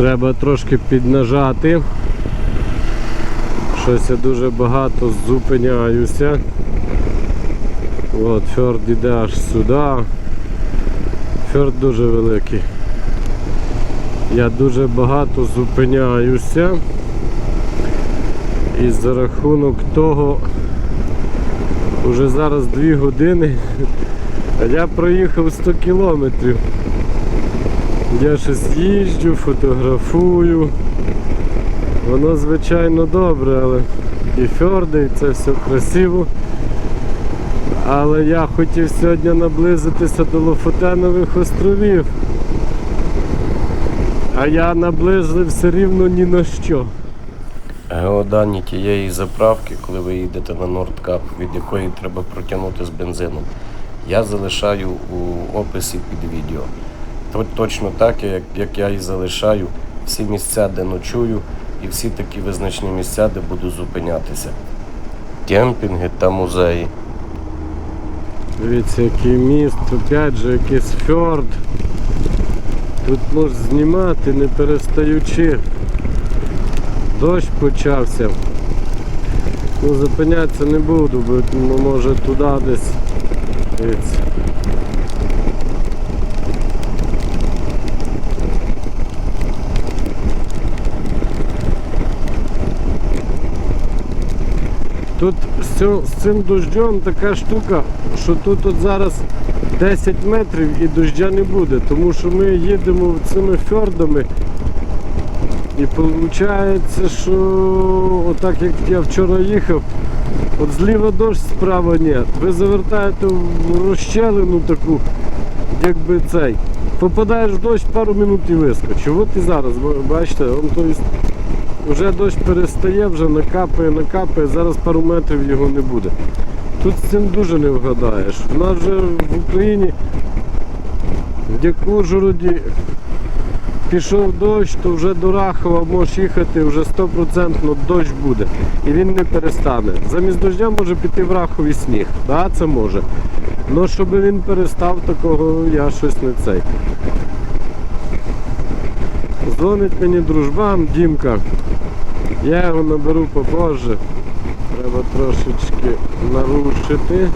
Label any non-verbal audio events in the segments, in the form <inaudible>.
Треба трошки піднажати. Щось я дуже багато зупиняюся. От, фьорд іде аж сюди. Фьорд дуже великий. Я дуже багато зупиняюся. І за рахунок того вже зараз 2 години, я проїхав 100 кілометрів. Я щось їжджу, фотографую. Воно звичайно добре, але і фьорди, і це все красиво. Але я хотів сьогодні наблизитися до Лофотенових островів. А я наблизився рівно ні на що. Геодані тієї заправки, коли ви їдете на Нордкап, від якої треба протягнути з бензином, я залишаю у описі під відео. То- Точно так, як, як я і залишаю всі місця, де ночую, і всі такі визначні місця, де буду зупинятися. Кемпінги та музеї. Дивіться, який міст, опять же якийсь фьорд. Тут можна знімати не перестаючи. Дощ почався. Ну, зупинятися не буду, бо ну, може туди десь. Дивіться. Тут з, цим дощом така штука, що тут от зараз 10 метрів і доща не буде, тому що ми їдемо цими фьордами. І виходить, що отак як я вчора їхав, от зліва дощ, справа ні. Ви завертаєте в розщелину таку, якби цей. Попадаєш в дощ, пару минут і вискочив. От і зараз, бачите, он, то есть, вже дощ перестає, вже накапає, накапає, зараз пару метрів його не буде. Тут з цим дуже не вгадаєш. У нас вже в Україні в Дякужгороді пішов дощ, то вже до Рахова можеш їхати, вже 100% дощ буде. І він не перестане. Замість дождя може піти в Рахові сніг. Да, це може. Ну щоб він перестав, такого я щось не цей. Дзвонить мені дружбан Дімка. Я його наберу попозже. Треба трошечки нарушити.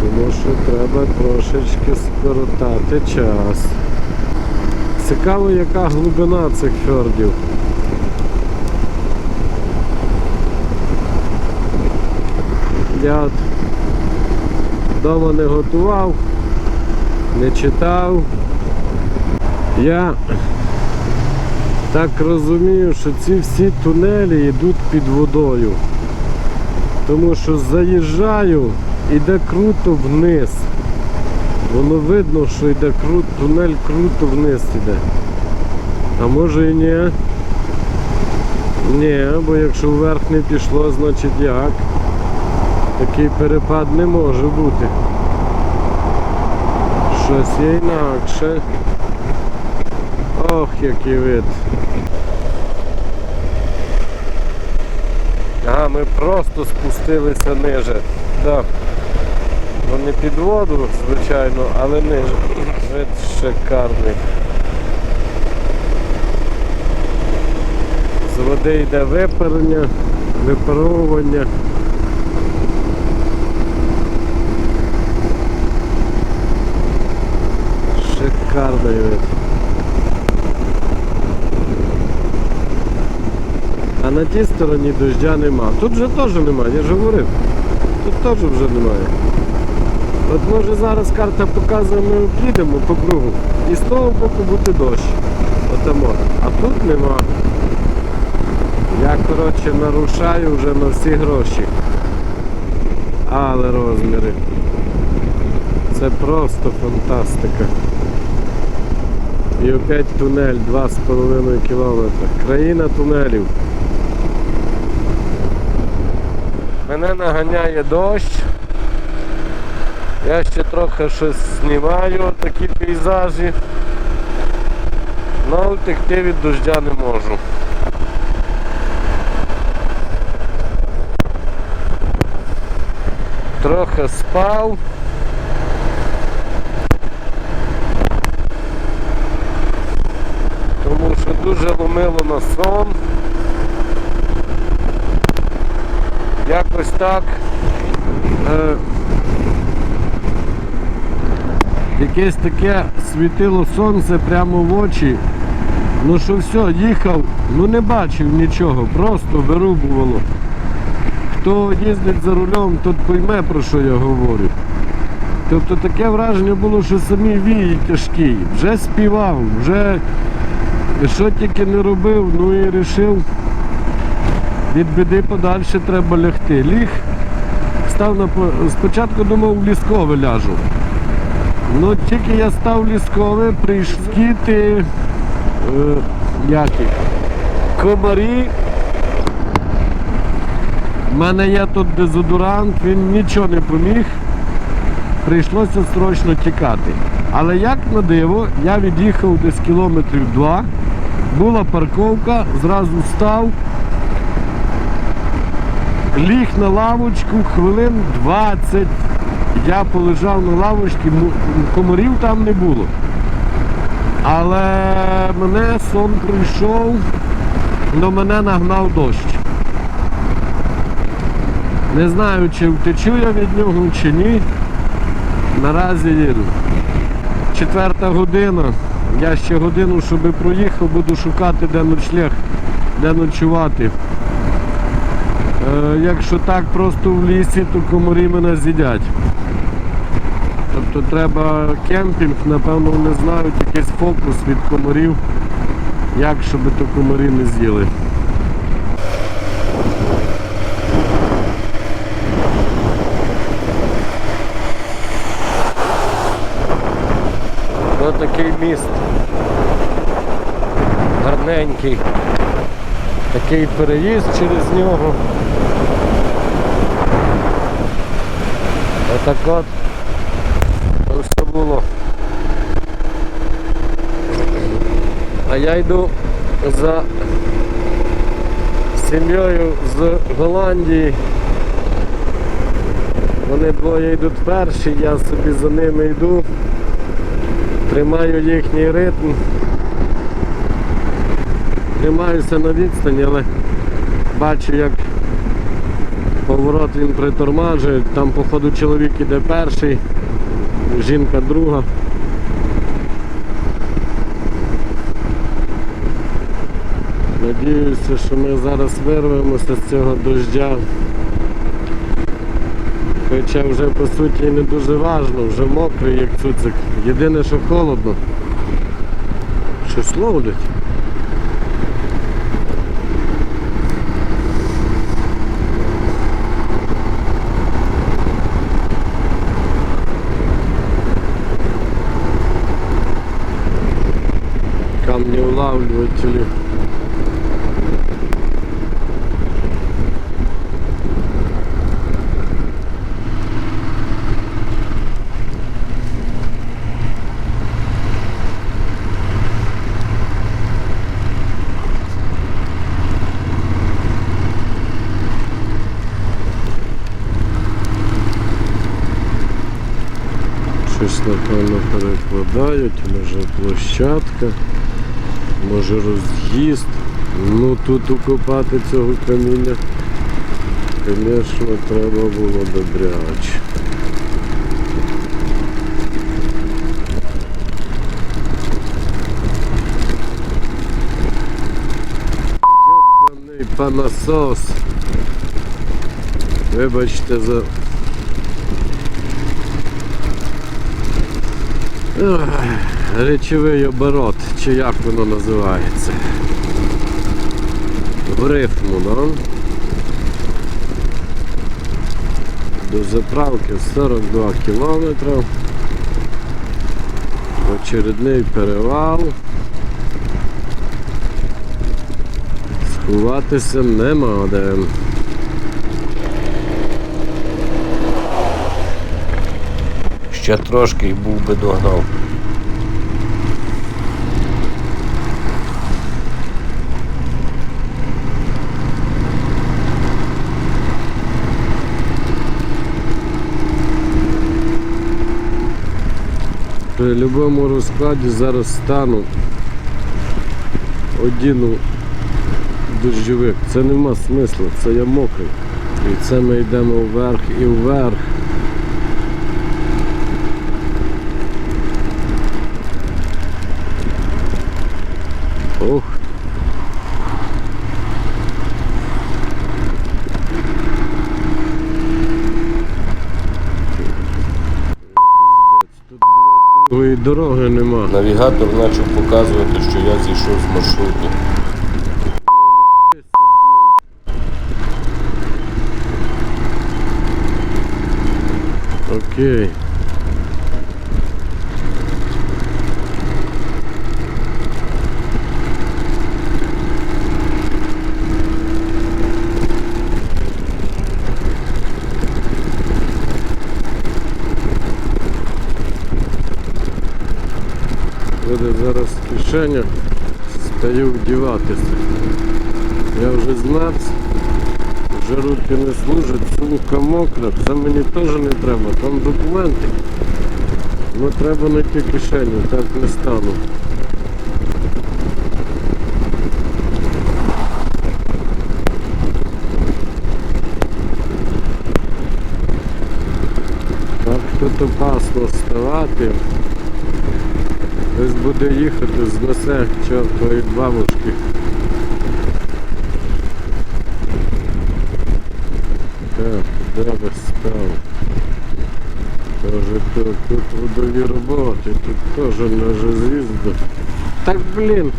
Тому що треба трошечки скоротати час. Цікаво, яка глибина цих фьордів. Я от вдома не готував, не читав. Я так розумію, що ці всі тунелі йдуть під водою. Тому що заїжджаю, іде круто вниз. Воно видно, що йде круто, тунель круто вниз іде. А може і ні. Ні, бо якщо вверх не пішло, значить як? Такий перепад не може бути. Щось є інакше. Ох, який вид. А, ми просто спустилися ниже. Да. Ну не під воду, звичайно, але ниже. Вид шикарний. З води йде випарення, випаровування. Шикарний вид. На тій стороні дождя нема. Тут вже теж немає, я ж говорив. Тут теж вже немає. От може зараз карта показує, ми об'їдемо по кругу. І з того боку буде дощ. Отамо. А тут нема. Я коротше нарушаю вже на всі гроші. Але розміри. Це просто фантастика. І опять тунель 2,5 кілометра. Країна тунелів. Мене наганяє дощ. Я ще трохи щось знімаю, такі пейзажі. але втекти від дождя не можу. Трохи спав. Тому що дуже ломило на сон. Якось так. Е, якесь таке світило сонце прямо в очі. Ну що все, їхав, ну не бачив нічого, просто вирубувало. Хто їздить за рулем, тот пойме про що я говорю. Тобто таке враження було, що самі вії тяжкі, вже співав, вже що тільки не робив, ну і вирішив, від біди подальше треба лягти. Ліг, став на спочатку думав в ліскове ляжу. Ну тільки я став в ліскове, прийшли е, як їх, комарі. У мене є тут дезодорант, він нічого не поміг. Прийшлося срочно тікати. Але як на диво, я від'їхав десь кілометрів два, була парковка, зразу став, ліг на лавочку, хвилин 20. Я полежав на лавочці, комарів там не було. Але мене сон прийшов, але мене нагнав дощ. Не знаю, чи втечу я від нього, чи ні. Наразі їду. Четверта година. Я ще годину, щоб проїхав, буду шукати, де ночлег, де ночувати. Е, якщо так просто в лісі, то комарі мене з'їдять. Тобто треба кемпінг, напевно, вони знають якийсь фокус від комарів, як щоб то комарі не з'їли. Ось такий міст. Гарненький. Такий переїзд через нього. Отак от. Все було. А я йду за сім'єю з Голландії. Вони двоє йдуть перші, я собі за ними йду. Тримаю їхній ритм. Тримаюся на відстані, але бачу, як поворот він притормажує. Там, походу, чоловік іде перший, жінка друга. Надіюся, що ми зараз вирвемося з цього дождя. Хоча вже по суті не дуже важно, вже мокрий як цуцик. Єдине, що холодно. Щось ловлять. Камнеулавливатели. Щось напевно перекладають, може площадка, може роз'їзд. Ну тут укопати цього каміння, звісно, треба було добряче. Йобаний панасос. Вибачте за Ах, Речовий оборот, чи як воно називається. В рифму, да? До заправки 42 кілометри. Очередний перевал. Сховатися нема де. Ще трошки і був би догнав. При будь-якому розкладі зараз стану, одіну дощовик. Це нема смислу, це я мокрий. І це ми йдемо вверх і вверх. Ох. Пиздець, Тут, блядь, другої дороги нема. Навігатор почав показувати, що я зійшов з маршруту. Окей. Буде зараз кишеня, стаю вдіватися. Я вже змерз, вже руки не служать, сумка мокра, це мені теж не треба, там документи. Ну треба знайти кишеню, так не стану. Так тут опасно вставати. Хтось буде їхати, знесе чортової бабушки. Так, ви став? Тоже тут, тут водові роботи, тут теж може з'їзду. Так блін,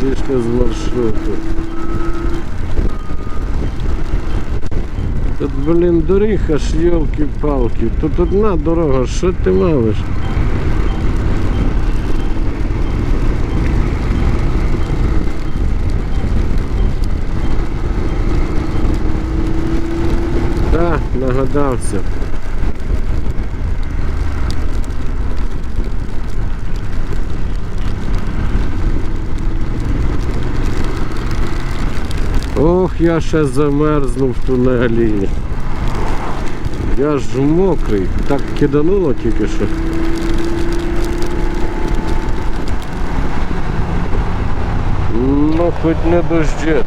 зійшли з маршруту. Тут, блін, доріг аж йолки-палки. Тут одна дорога, що ти малиш? Так, нагадався. Ох, я ще замерзнув в тунелі. Я ж мокрий. Так кидануло тільки що. Ну, хоч не дождет.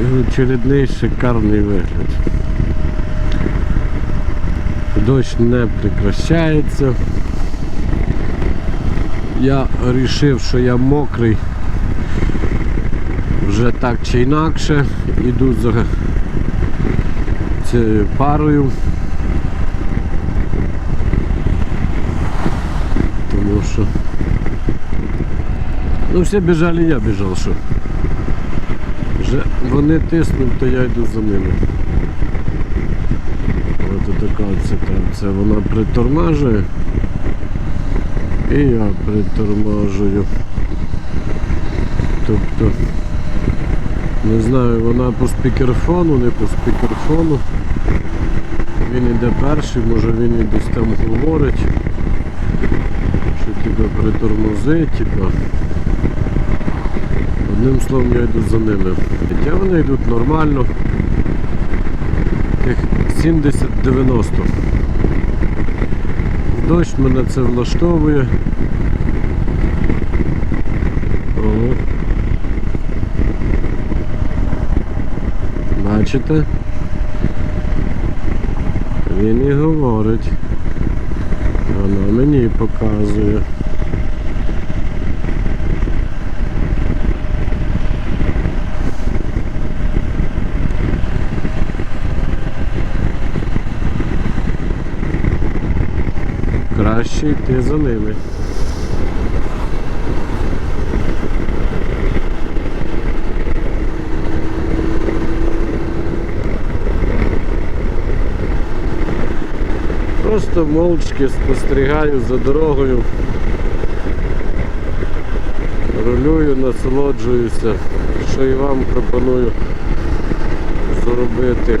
І очередний шикарний вигляд. Дощ не прекращається. Я вирішив, що я мокрий вже так чи інакше. Іду за цією парою. Тому що ну всі біжали, я біжав, що. Вони тиснуть, то я йду за ними. Ось така ситуація. Вона притормажує. І я притормажую. Тобто, не знаю, вона по спікерфону, не по спікерфону. Він іде перший, може він і десь там говорить, що тебе притормозить, типа. Одним словом я йду за ними. Хоча вони йдуть нормально. Тих 70-90. Дощ мене це влаштовує. О. Бачите? Він і говорить. Вона мені показує. Краще йти за ними. Просто мовчки спостерігаю за дорогою. Рулюю, насолоджуюся, що і вам пропоную зробити.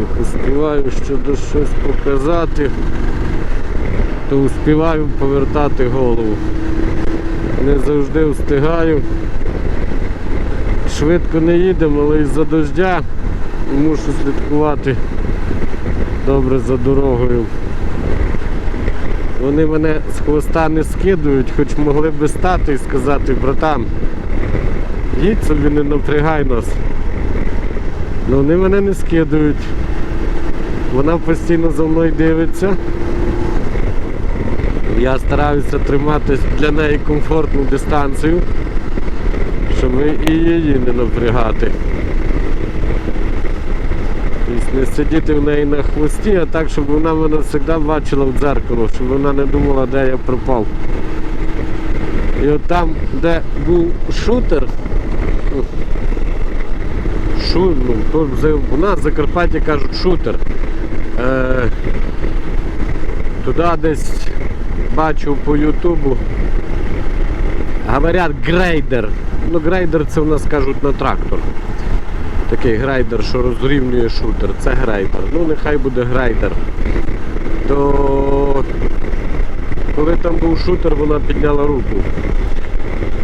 Як успіваю щодо щось показати, то успіваю повертати голову. Не завжди встигаю. Швидко не їдемо, але із-за дождя мушу слідкувати добре за дорогою. Вони мене з хвоста не скидують, хоч могли б стати і сказати, братан, їдь собі, не напрягай нас. Ну вони мене не скидують. Вона постійно за мною дивиться. Я стараюся тримати для неї комфортну дистанцію, щоб і її не напрягати. Тобто не сидіти в неї на хвості, а так, щоб вона мене завжди бачила в дзеркало, щоб вона не думала, де я пропав. І от там, де був шутер, шу, ну, то вже нас в Закарпатті кажуть шутер. Е, туди десь бачив по Ютубу. Говорять грейдер. Ну, грейдер це у нас кажуть на трактор. Такий грейдер, що розрівнює шутер. Це грейдер. Ну нехай буде грейдер. То коли там був шутер, вона підняла руку.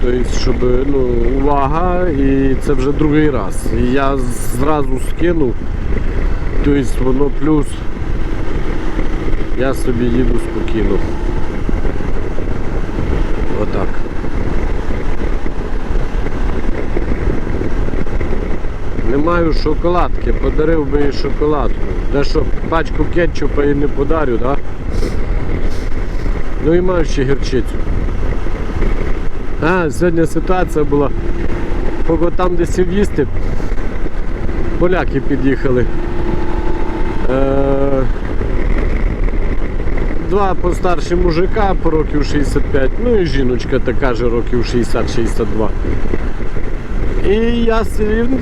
Тобто, щоб ну, увага, і це вже другий раз. І я зразу скинув. Тобто воно плюс. Я собі їду спокійно. Отак. Не маю шоколадки, подарив би їй шоколадку. Де що, пачку кетчупа і не подарю, так? Ну і маю ще гірчицю. А, сьогодні ситуація була. Поки там де сів їсти, поляки під'їхали. Е, Два постарші мужика по років 65, ну і жіночка така же років 60-62. І я,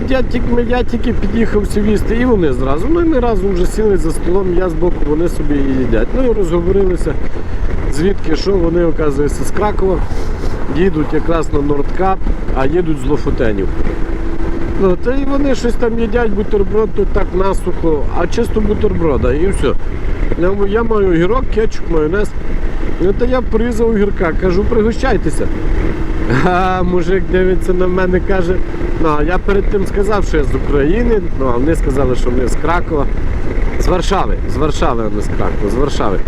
я, тільки, я тільки під'їхав сівісти, і вони зразу. Ну і ми разом вже сіли за столом, я збоку, вони собі їдять. Ну і розговорилися, звідки що, вони, оказується, з Кракова, їдуть якраз на Нордкап, а їдуть з Лофотенів. Ну, та і вони щось там їдять, бутерброд, то так насухо, а чисто бутерброда, і все. Я, я маю огірок, кетчуп, майонез. Ну, то я порізав огірка, кажу, пригощайтеся. <laughs> А мужик дивиться на мене, каже, ну я перед тим сказав, що я з України, ну а вони сказали, що вони з Кракова. З Варшави, з Варшави, а не з Кракова, з Варшави.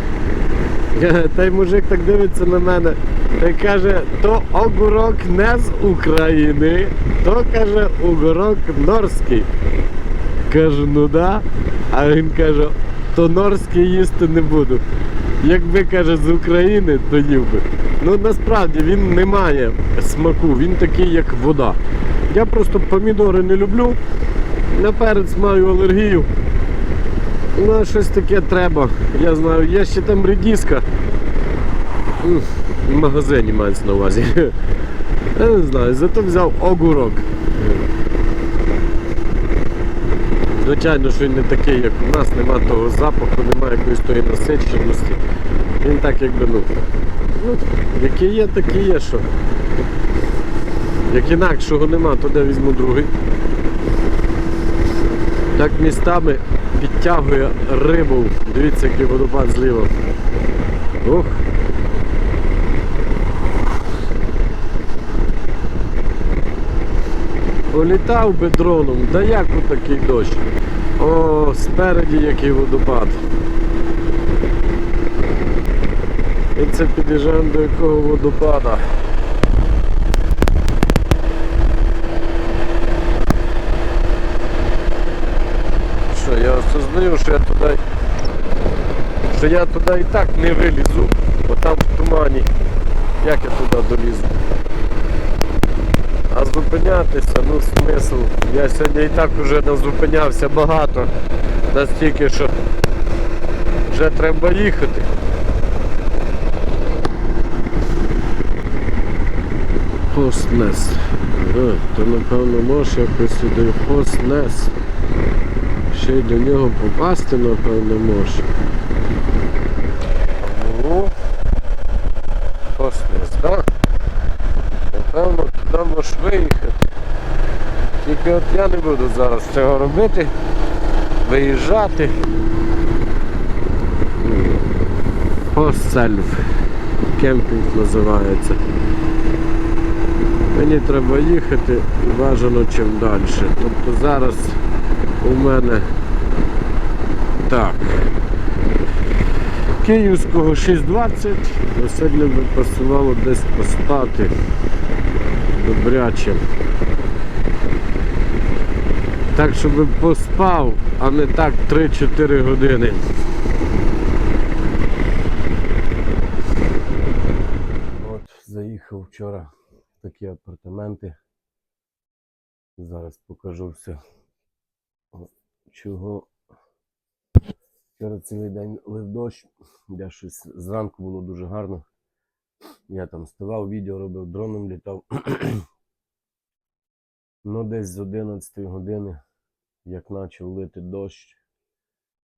<laughs> Та й мужик так дивиться на мене та каже, то огурок не з України, то каже огурок норський. Кажу, ну да. А він каже, то норський їсти не буду. Якби каже з України, то їв би. Ну насправді він не має смаку, він такий, як вода. Я просто помідори не люблю. На перець маю алергію. Ну, щось таке треба. Я знаю, є ще там редіска. В магазині мається на увазі. <laughs> Я не знаю, зато взяв огурок. Звичайно, що він не такий, як у нас, нема того запаху, немає якоїсь тої насиченості. Він так якби, ну, ну який є, такий є, що. Як інакшого нема, то де візьму другий. Так містами підтягує рибу. Дивіться, який водопад зліва. Ох. Політав би дроном, да як у такий дощ. О, спереді який водопад. І це під'їжджаємо до якого водопада. Що, я що я туди що я туди і так не вилізу, бо там в тумані. Як я туди долізу? А зупинятися, ну смисл. Я сьогодні і так вже назупинявся багато. Настільки, що вже треба їхати. Постнес. Ага, то напевно можеш якось сюди постнес. Ще й до нього попасти, напевно, може. Ну, постнес, так? Напевно, туди можеш виїхати. Тільки от я не буду зараз цього робити. Виїжджати. Постсельф. Кемпінг називається. Мені треба їхати бажано чим далі. Тобто зараз у мене так. Київського 6.20. На сьогодні би посилало десь поспати добряче. Так, щоб поспав, а не так 3-4 години. От, заїхав вчора в такі апартаменти. Зараз покажу все. Чого вчора цілий день лив дощ, я щось зранку було дуже гарно. Я там ставав, відео робив, дроном літав. <clears throat> Ну, десь з 11 години, як почав лити дощ,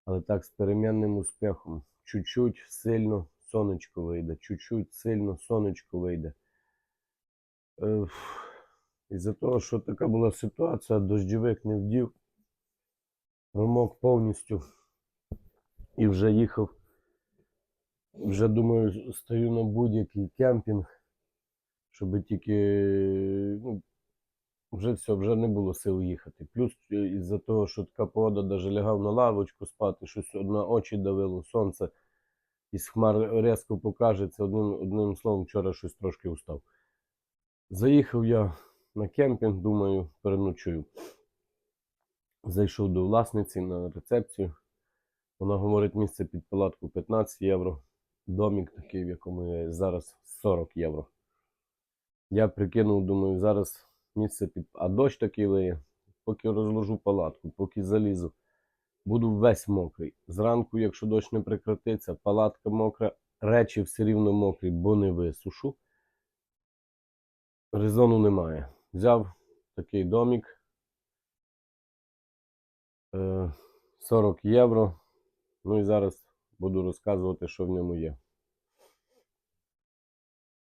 але так з перемінним успіхом. Чуть-чуть сильно сонечко вийде, чуть-чуть сильно сонечко вийде. Е, Із-за того, що така була ситуація, дощовик не вдів, промок повністю і вже їхав. Вже думаю, стою на будь-який кемпінг, щоб тільки ну, вже все, вже не було сил їхати. Плюс е, із-за того, що така погода, навіть лягав на лавочку спати, щось на очі давило, сонце із хмар різко покажеться. Одним, одним словом, вчора щось трошки устав. Заїхав я на кемпінг, думаю, переночую. Зайшов до власниці на рецепцію. Вона говорить, місце під палатку 15 євро. Домік такий, в якому я зараз 40 євро. Я прикинув, думаю, зараз місце під. А дощ такий лиє. Поки розложу палатку, поки залізу, буду весь мокрий. Зранку, якщо дощ не прекратиться, палатка мокра, речі все рівно мокрі, бо не висушу. Резону немає. Взяв такий домік. Е, 40 євро. Ну і зараз буду розказувати, що в ньому є.